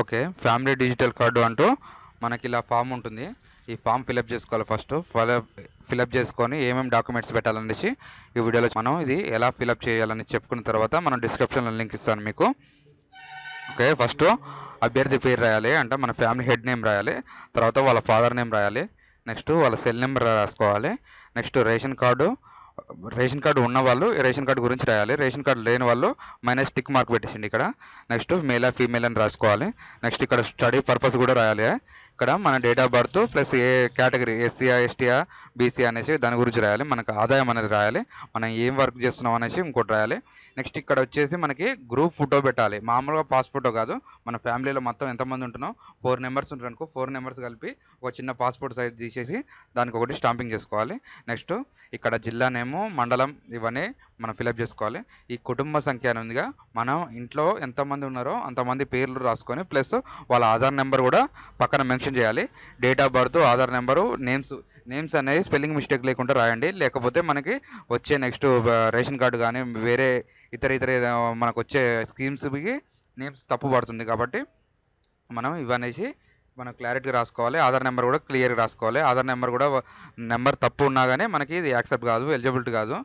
Okay family digital card అంటూ మనకి ఇలా ఫామ్ ఉంటుంది. ఈ ఫామ్ ఫిలప్ చేసుకోవాలి ఫస్ట్. ఫిలప్ చేసుకొని ఏమేమి డాక్యుమెంట్స్ పెట్టాలనేసి ఈ వీడియోలో మనం ఇది ఎలా ఫిలప్ చేయాలని చెప్పుకున్న తర్వాత మనం డిస్క్రిప్షన్లో లింక్ ఇస్తాను మీకు. ఓకే ఫస్ట్ అభ్యర్థి పేరు రాయాలి అంటే మన ఫ్యామిలీ హెడ్ నేమ్ రాయాలి తర్వాత వాళ్ళ ఫాదర్ నేమ్ రాయాలి నెక్స్ట్ వాళ్ళ సెల్ నెంబర్ రాసుకోవాలి next ration card ration card ఉన్న వాళ్ళు రేషన్ కార్డు గురించి రాయాలి. రేషన్ కార్డు లేని వాళ్ళు మైనస్ టిక్ మార్క్ పెట్టేసిండి ఇక్కడ. నెక్స్ట్ మేల్ ఫీమేల్ అని రాసుకోవాలి. నెక్స్ట్ ఇక్కడ స్టడీ పర్పస్ కూడా రాయాలి. ఇక్కడ మన date of birth plus A category ఎస్సీఆ ఎస్టీఆ బీసీ అనేసి దాని గురించి రాయాలి. మనకు ఆదాయం అనేది రాయాలి. మనం ఏం వర్క్ చేస్తున్నాం అనేసి ఇంకోటి రాయాలి. నెక్స్ట్ ఇక్కడ వచ్చేసి మనకి గ్రూప్ ఫోటో పెట్టాలి. మామూలుగా పాస్ ఫోటో కాదు. మన ఫ్యామిలీలో మొత్తం ఎంతమంది ఉంటున్నాం? ఫోర్ నెంబర్స్ ఉంటారు అనుకో ఫోర్ నెంబర్స్ కలిపి ఒక చిన్న పాస్పోర్ట్ సైజ్ తీసేసి దానికి ఒకటి స్టాంపింగ్ చేసుకోవాలి. నెక్స్ట్ ఇక్కడ జిల్లా నేము మండలం ఇవన్నీ మనం ఫిలప్ చేసుకోవాలి. ఈ కుటుంబ సంఖ్య అనేదిగా మనం ఇంట్లో ఎంతమంది ఉన్నారో అంతమంది పేర్లు రాసుకొని ప్లస్ వాళ్ళ ఆధార్ నెంబర్ కూడా పక్కన మెన్షన్ చేయాలి. Date of birth Aadhaar number names names అనేది స్పెల్లింగ్ మిస్టేక్ లేకుండా రాయండి. లేకపోతే మనకి వచ్చే నెక్స్ట్ uh, రేషన్ కార్డు కానీ వేరే ఇతర ఇతర మనకు వచ్చే స్కీమ్స్కి నేమ్స్ తప్పు పడుతుంది కాబట్టి మనం ఇవనేసి మనం క్లారిటీగా రాసుకోవాలి. ఆధార్ నెంబర్ కూడా క్లియర్గా రాసుకోవాలి. ఆధార్ నెంబర్ కూడా నెంబర్ తప్పు ఉన్నా కానీ మనకి ఇది యాక్సెప్ట్ కాదు ఎలిజిబిలిటీ కాదు.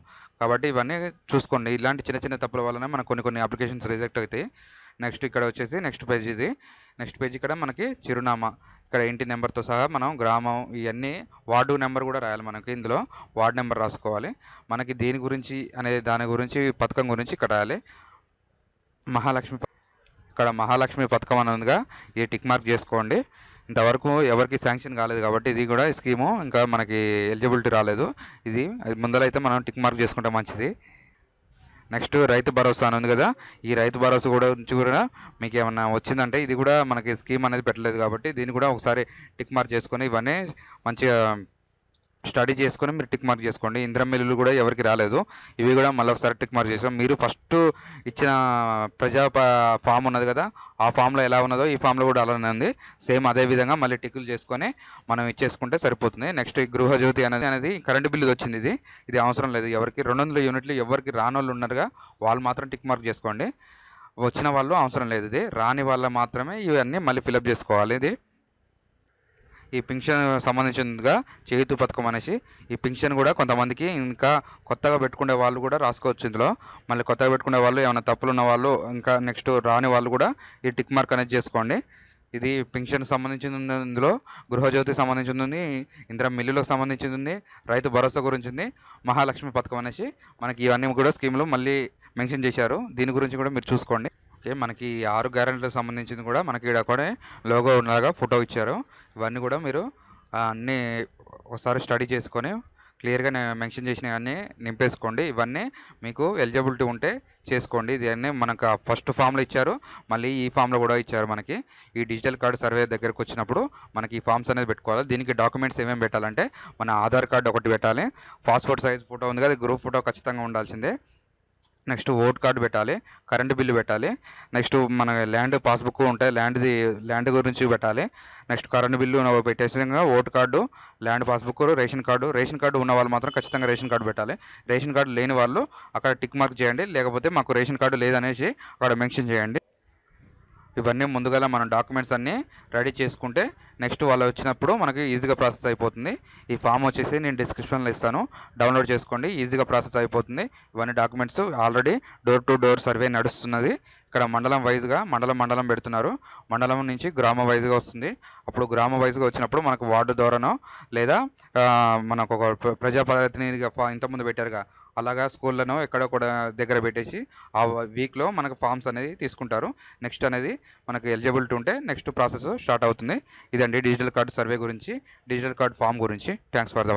కాబట్టి ఇవన్నీ చూసుకోండి. ఇలాంటి చిన్న చిన్న తప్పుల వలన మనకు కొన్ని కొన్ని అప్లికేషన్స్ రిజెక్ట్ అవుతాయి. నెక్స్ట్ ఇక్కడ వచ్చేసి నెక్స్ట్ పేజ్ ఇది. నెక్స్ట్ పేజ్ ఇక్కడ మనకి చిరునామా. ఇక్కడ ఇంటి నెంబర్తో సహా మనం గ్రామం ఇవన్నీ వార్డు నెంబర్ కూడా రాయాలి మనకి ఇందులో. వార్డు నెంబర్ రాసుకోవాలి. మనకి దీని గురించి అనే దాని గురించి పథకం గురించి ఇక్కడ రాయాలి. మహాలక్ష్మి ఇక్కడ మహాలక్ష్మి పథకం అని ఉందిగా. ఇది టిక్ మార్క్ చేసుకోండి. ఇంతవరకు ఎవరికి శాంక్షన్ కాలేదు కాబట్టి ఇది కూడా స్కీము ఇంకా మనకి ఎలిజిబిలిటీ రాలేదు. ఇది అది ముందరైతే మనం టిక్ మార్క్ చేసుకుంటే మంచిది. నెక్స్ట్ రైతు భరోసా అని ఉంది కదా ఈ రైతు భరోసా కూడా నుంచి కూడా మీకు ఏమన్నా వచ్చిందంటే ఇది కూడా మనకి స్కీమ్ అనేది పెట్టలేదు కాబట్టి దీన్ని కూడా ఒకసారి టిక్ మార్క్ చేసుకొని ఇవన్నీ మంచిగా స్టడీ చేసుకొని మీరు టిక్ మార్క్ చేసుకోండి. ఇంద్రం మిల్లులు కూడా ఎవరికి రాలేదు. ఇవి కూడా మళ్ళీ ఒకసారి టిక్ మార్క్ చేసుకోండి మీరు ఫస్ట్ ఇచ్చిన ప్రజా ఫామ్ ఉన్నది కదా ఆ ఫామ్లో ఎలా ఉన్నదో ఈ ఫామ్లో కూడా అలానే ఉంది. సేమ్ అదే విధంగా మళ్ళీ టిక్కులు చేసుకొని మనం ఇచ్చేసుకుంటే సరిపోతుంది. నెక్స్ట్ ఈ గృహజ్యోతి అనేది అనేది కరెంటు బిల్లు వచ్చింది ఇది. ఇది అవసరం లేదు. ఎవరికి రెండు వందల యూనిట్లు ఎవరికి రాని వాళ్ళు ఉన్నారుగా వాళ్ళు మాత్రం టిక్ మార్క్ చేసుకోండి. వచ్చిన వాళ్ళు అవసరం లేదు ఇది. రాని వాళ్ళ మాత్రమే ఇవన్నీ మళ్ళీ ఫిలప్ చేసుకోవాలి ఇది. ఈ పింఛన్ సంబంధించిందిగా చేతు పథకం అనేసి ఈ పింఛన్ కూడా కొంతమందికి ఇంకా కొత్తగా పెట్టుకునే వాళ్ళు కూడా రాసుకోవచ్చు ఇందులో. మళ్ళీ కొత్తగా పెట్టుకునే వాళ్ళు ఏమైనా తప్పులు ఉన్న వాళ్ళు ఇంకా నెక్స్ట్ రాని వాళ్ళు కూడా ఈ టిక్ మార్క్ అనేది చేసుకోండి. ఇది పింఛన్ సంబంధించింది ఉంది ఇందులో గృహజ్యోతి సంబంధించింది ఉంది ఇందిరా మిల్లులకు సంబంధించింది ఉంది రైతు భరోసా గురించి ఉంది మహాలక్ష్మి పథకం అనేసి మనకి ఇవన్నీ కూడా స్కీములు మళ్ళీ మెన్షన్ చేశారు. దీని గురించి కూడా మీరు చూసుకోండి. ఓకే మనకి ఆరు గ్యారెంటీలకు సంబంధించింది కూడా మనకి ఇక్కడ కూడా లోగో ఉన్నలాగా ఫోటో ఇచ్చారు. ఇవన్నీ కూడా మీరు అన్నీ ఒకసారి స్టడీ చేసుకొని క్లియర్గా మెన్షన్ చేసినవన్నీ నింపేసుకోండి. ఇవన్నీ మీకు ఎలిజిబిలిటీ ఉంటే చేసుకోండి. ఇది మనకు ఫస్ట్ ఫామ్లో ఇచ్చారు. మళ్ళీ ఈ ఫామ్లో కూడా ఇచ్చారు మనకి. ఈ డిజిటల్ కార్డు సర్వే దగ్గరకు వచ్చినప్పుడు మనకి ఈ ఫామ్స్ అనేది పెట్టుకోవాలి. దీనికి డాక్యుమెంట్స్ ఏమేమి పెట్టాలంటే మన ఆధార్ కార్డు ఒకటి పెట్టాలి. పాస్పోర్ట్ సైజ్ ఫోటో ఉంది కదా గ్రూప్ ఫోటో ఖచ్చితంగా ఉండాల్సిందే. నెక్స్ట్ ఓట్ కార్డు పెట్టాలి కరెంటు బిల్లు పెట్టాలి నెక్స్ట్ మన ల్యాండ్ పాస్బుక్ ఉంటాయి ల్యాండ్ది ల్యాండ్ గురించి పెట్టాలి నెక్స్ట్ కరెంటు బిల్లు పెట్టేసిన vote card land passbook ration card ration card ఉన్న వాళ్ళు మాత్రం ఖచ్చితంగా రేషన్ కార్డు పెట్టాలి. రేషన్ కార్డు లేని వాళ్ళు అక్కడ టిక్ మార్క్ చేయండి లేకపోతే మాకు రేషన్ కార్డు లేదనేసి అక్కడ మెన్షన్ చేయండి. ఇవన్నీ ముందుగా మనం డాక్యుమెంట్స్ అన్నీ రెడీ చేసుకుంటే నెక్స్ట్ వాళ్ళు వచ్చినప్పుడు మనకి ఈజీగా ప్రాసెస్ అయిపోతుంది. ఈ ఫామ్ వచ్చేసి నేను డిస్క్రిప్షన్లో ఇస్తాను. డౌన్లోడ్ చేసుకోండి ఈజీగా ప్రాసెస్ అయిపోతుంది. ఇవన్నీ documents already door to door survey నడుస్తున్నది. ఇక్కడ మండలం వైజ్గా మండలం మండలం పెడుతున్నారు. మండలం నుంచి గ్రామ వైజ్గా వస్తుంది. అప్పుడు గ్రామ వైజ్గా వచ్చినప్పుడు మనకు వార్డు ద్వారానో లేదా మనకు ఒక ప్రజాప్రతినిధిగా ఫా- ఇంతకుముందు పెట్టారుగా అలాగా స్కూళ్ళను ఎక్కడ కూడా దగ్గర పెట్టేసి ఆ వీక్లో మనకు ఫామ్స్ అనేది తీసుకుంటారు. నెక్స్ట్ అనేది మనకు ఎలిజిబిలిటీ ఉంటే నెక్స్ట్ ప్రాసెస్ స్టార్ట్ అవుతుంది. ఇదండి డిజిటల్ కార్డ్ సర్వే గురించి డిజిటల్ కార్డ్ ఫామ్ గురించి. Thanks for the watch